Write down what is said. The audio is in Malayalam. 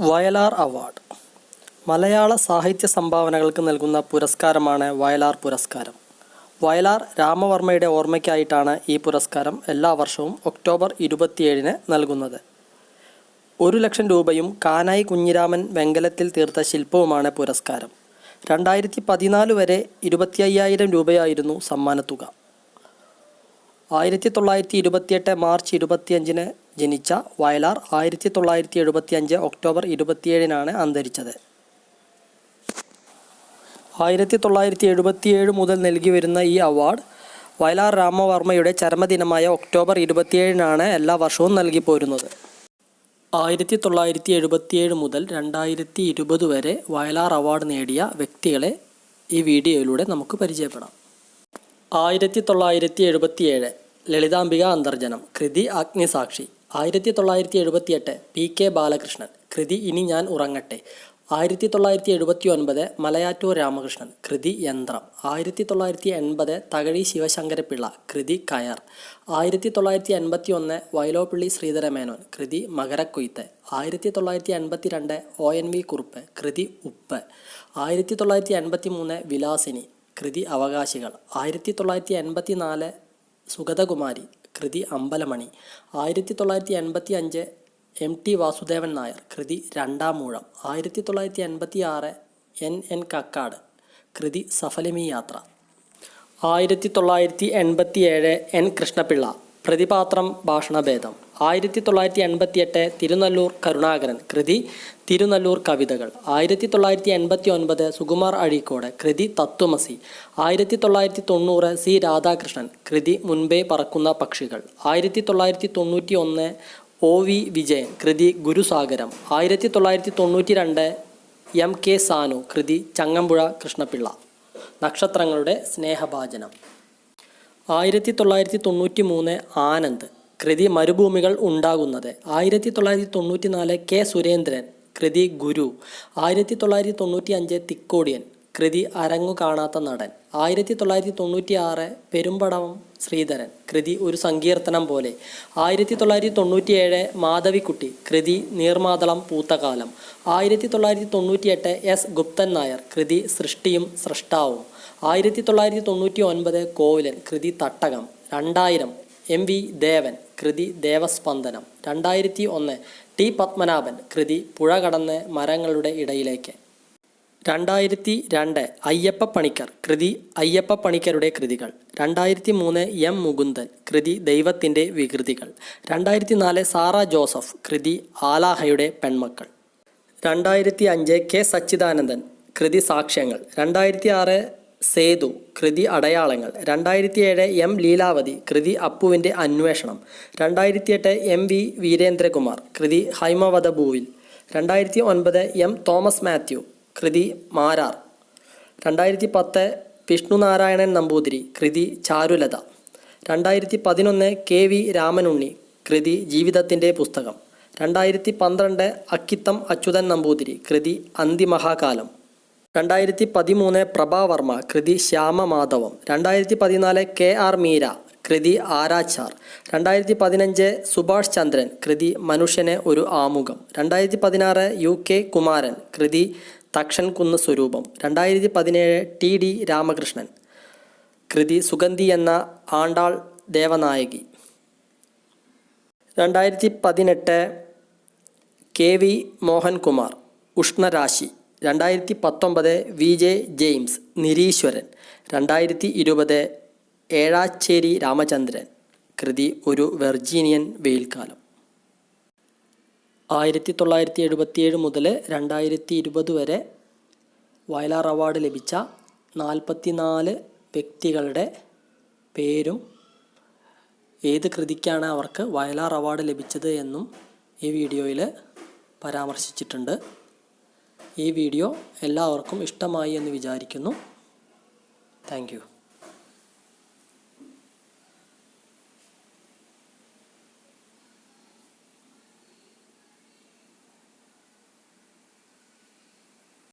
വയലാർ അവാർഡ്. മലയാള സാഹിത്യ സംഭാവനകൾക്ക് നൽകുന്ന പുരസ്കാരമാണ് വയലാർ പുരസ്കാരം. വയലാർ രാമവർമ്മയുടെ ഓർമ്മയ്ക്കായിട്ടാണ് ഈ പുരസ്കാരം എല്ലാ വർഷവും ഒക്ടോബർ ഇരുപത്തിയേഴിന് നൽകുന്നത്. ഒരു ലക്ഷം രൂപയും കാനായി കുഞ്ഞിരാമൻ വെങ്കലത്തിൽ തീർത്ത ശില്പവുമാണ് പുരസ്കാരം. രണ്ടായിരത്തി പതിനാല് വരെ ഇരുപത്തി അയ്യായിരം രൂപയായിരുന്നു സമ്മാനത്തുക. ആയിരത്തി തൊള്ളായിരത്തി ഇരുപത്തിയെട്ട് മാർച്ച് ഇരുപത്തിയഞ്ചിന് ജനിച്ച വയലാർ ആയിരത്തി തൊള്ളായിരത്തി എഴുപത്തിയഞ്ച് ഒക്ടോബർ ഇരുപത്തിയേഴിനാണ് അന്തരിച്ചത്. ആയിരത്തി തൊള്ളായിരത്തി എഴുപത്തിയേഴ് മുതൽ നൽകി വരുന്ന ഈ അവാർഡ് വയലാർ രാമവർമ്മയുടെ ചരമദിനമായ ഒക്ടോബർ ഇരുപത്തിയേഴിനാണ് എല്ലാ വർഷവും നൽകി പോരുന്നത്. ആയിരത്തി തൊള്ളായിരത്തി എഴുപത്തിയേഴ് മുതൽ രണ്ടായിരത്തി ഇരുപത് വരെ വയലാർ അവാർഡ് നേടിയ വ്യക്തികളെ ഈ വീഡിയോയിലൂടെ നമുക്ക് പരിചയപ്പെടാം. ആയിരത്തി തൊള്ളായിരത്തി എഴുപത്തിയേഴ് ലളിതാംബിക അന്തർജനം കൃതി അഗ്നിസാക്ഷി. ആയിരത്തി തൊള്ളായിരത്തി എഴുപത്തിയെട്ട് പി കെ ബാലകൃഷ്ണൻ കൃതി ഇനി ഞാൻ ഉറങ്ങട്ടെ. ആയിരത്തി തൊള്ളായിരത്തി എഴുപത്തി ഒൻപത് മലയാറ്റൂർ രാമകൃഷ്ണൻ കൃതി യന്ത്രം. ആയിരത്തി തൊള്ളായിരത്തി എൺപത് തകഴി ശിവശങ്കരപിള്ള കൃതി കയർ. ആയിരത്തി തൊള്ളായിരത്തി എൺപത്തി ഒന്ന് വയലോപ്പള്ളി ശ്രീധരമേനോൻ കൃതി മകരക്കൊയ്ത്ത്. ആയിരത്തി തൊള്ളായിരത്തി എൺപത്തി രണ്ട് ഒ എൻ വി കുറുപ്പ് കൃതി ഉപ്പ്. ആയിരത്തി തൊള്ളായിരത്തി എൺപത്തി മൂന്ന് വിലാസിനി കൃതി അവകാശികൾ. ആയിരത്തി തൊള്ളായിരത്തി എൺപത്തി നാല് സുഗതകുമാരി കൃതി അമ്പലമണി. ആയിരത്തി തൊള്ളായിരത്തി എൺപത്തി അഞ്ച് എം ടി വാസുദേവൻ നായർ കൃതി രണ്ടാം മൂഴം ആയിരത്തി തൊള്ളായിരത്തി എൺപത്തി ആറ് എൻ എൻ കക്കാട് കൃതി സഫലമി യാത്ര. ആയിരത്തി തൊള്ളായിരത്തി എൺപത്തി ഏഴ് എൻ കൃഷ്ണപിള്ള പ്രതിപാത്രം ഭാഷണഭേദം. ആയിരത്തി തൊള്ളായിരത്തി എൺപത്തിയെട്ട് തിരുനല്ലൂർ കരുണാകരൻ കൃതി തിരുനല്ലൂർ കവിതകൾ. ആയിരത്തി തൊള്ളായിരത്തി എൺപത്തി ഒൻപത് സുകുമാർ അഴീക്കോട് കൃതി തത്വമസി. ആയിരത്തി തൊള്ളായിരത്തി തൊണ്ണൂറ് സി രാധാകൃഷ്ണൻ കൃതി മുൻപേ പറക്കുന്ന പക്ഷികൾ. ആയിരത്തി തൊള്ളായിരത്തി തൊണ്ണൂറ്റി ഒന്ന് ഒ വി വിജയൻ കൃതി ഗുരുസാഗരം. ആയിരത്തി തൊള്ളായിരത്തി തൊണ്ണൂറ്റി രണ്ട് എം കെ സാനു കൃതി ചങ്ങമ്പുഴ കൃഷ്ണപിള്ള. നക്ഷത്രങ്ങളുടെ സ്നേഹഭാജനം. ആയിരത്തി തൊള്ളായിരത്തി തൊണ്ണൂറ്റി മൂന്ന് ആനന്ദ് കൃതി മരുഭൂമികൾ ഉണ്ടാകുന്നത്. ആയിരത്തി തൊള്ളായിരത്തി തൊണ്ണൂറ്റി നാല് കെ സുരേന്ദ്രൻ കൃതി ഗുരു. ആയിരത്തി തൊള്ളായിരത്തി തൊണ്ണൂറ്റി അഞ്ച് തിക്കോടിയൻ കൃതി അരങ്ങു കാണാത്ത നടൻ. ആയിരത്തി തൊള്ളായിരത്തി തൊണ്ണൂറ്റി ആറ് പെരുമ്പടവം ശ്രീധരൻ. കൃതി ഒരു സങ്കീർത്തനം പോലെ. ആയിരത്തി തൊള്ളായിരത്തി തൊണ്ണൂറ്റി ഏഴ് മാധവിക്കുട്ടി. കൃതി നീർമാതളം പൂത്തകാലം. ആയിരത്തി തൊള്ളായിരത്തി തൊണ്ണൂറ്റി എട്ട് എസ് ഗുപ്തൻ നായർ. കൃതി സൃഷ്ടിയും സൃഷ്ടാവും ആയിരത്തി തൊള്ളായിരത്തി തൊണ്ണൂറ്റി ഒൻപത് കോവിലൻ. കൃതി തട്ടകം. രണ്ടായിരം എം വി ദേവൻ. കൃതി ദേവസ്പന്ദനം. രണ്ടായിരത്തി ഒന്ന് ടി പത്മനാഭൻ. കൃതി പുഴ കടന്ന് മരങ്ങളുടെ ഇടയിലേക്ക്. രണ്ടായിരത്തി രണ്ട് അയ്യപ്പ പണിക്കർ കൃതി അയ്യപ്പ പണിക്കരുടെ കൃതികൾ. രണ്ടായിരത്തി മൂന്ന് എം മുകുന്ദൻ കൃതി ദൈവത്തിന്റെ വികൃതികൾ. രണ്ടായിരത്തി നാല് സാറ ജോസഫ് കൃതി ആലാഹയുടെ പെൺമക്കൾ. രണ്ടായിരത്തി അഞ്ച് കെ സച്ചിദാനന്ദൻ കൃതി സാക്ഷ്യങ്ങൾ. രണ്ടായിരത്തി ആറ് സേതു കൃതി അടയാളങ്ങൾ. രണ്ടായിരത്തി ഏഴ് എം ലീലാവതി കൃതി അപ്പുവിന്റെ അന്വേഷണം. രണ്ടായിരത്തി എട്ട് എം വി വീരേന്ദ്രകുമാർ കൃതി ഹൈമവധഭൂവിൽ. രണ്ടായിരത്തി ഒൻപത് എം തോമസ് മാത്യു കൃതി മാരാർ. രണ്ടായിരത്തി പത്ത് വിഷ്ണു നാരായണൻ നമ്പൂതിരി കൃതി ചാരുലത. രണ്ടായിരത്തി പതിനൊന്ന് കെ വി രാമനുണ്ണി കൃതി ജീവിതത്തിന്റെ പുസ്തകം. രണ്ടായിരത്തി പന്ത്രണ്ട് അക്കിത്തം അച്യുതൻ നമ്പൂതിരി കൃതി അന്തിമഹാകാലം. രണ്ടായിരത്തി പതിമൂന്ന് പ്രഭാവർമ്മ കൃതി ശ്യാമമാധവം. രണ്ടായിരത്തി പതിനാല് കെ ആർ മീര കൃതി ആരാച്ചാർ. രണ്ടായിരത്തി പതിനഞ്ച് സുഭാഷ് ചന്ദ്രൻ കൃതി മനുഷ്യന് ഒരു ആമുഖം. രണ്ടായിരത്തി പതിനാറ് യു കെ കുമാരൻ കൃതി തക്ഷൻ കുന്ന് സ്വരൂപം രണ്ടായിരത്തി പതിനേഴ് ടി ഡി രാമകൃഷ്ണൻ കൃതി സുഗന്ധി എന്ന ആണ്ടാൾ ദേവനായകി. രണ്ടായിരത്തി പതിനെട്ട് കെ വി മോഹൻകുമാർ ഉഷ്ണരാശി രണ്ടായിരത്തി പത്തൊമ്പത് വി ജെ ജെയിംസ് നിരീശ്വരൻ രണ്ടായിരത്തി ഇരുപത് ഏഴാച്ചേരി രാമചന്ദ്രൻ കൃതി ഒരു വെർജീനിയൻ വെയിൽക്കാലം ആയിരത്തി തൊള്ളായിരത്തി എഴുപത്തിയേഴ് മുതൽ രണ്ടായിരത്തി ഇരുപത് വരെ വയലാർ അവാർഡ് ലഭിച്ച നാൽപ്പത്തിനാല് വ്യക്തികളുടെ പേരും ഏത് കൃതിക്കാണ് അവർക്ക് വയലാർ അവാർഡ് ലഭിച്ചത് എന്നും ഈ വീഡിയോയിൽ പരാമർശിച്ചിട്ടുണ്ട്. ഈ വീഡിയോ എല്ലാവർക്കും ഇഷ്ടമായി എന്ന് വിചാരിക്കുന്നു. താങ്ക്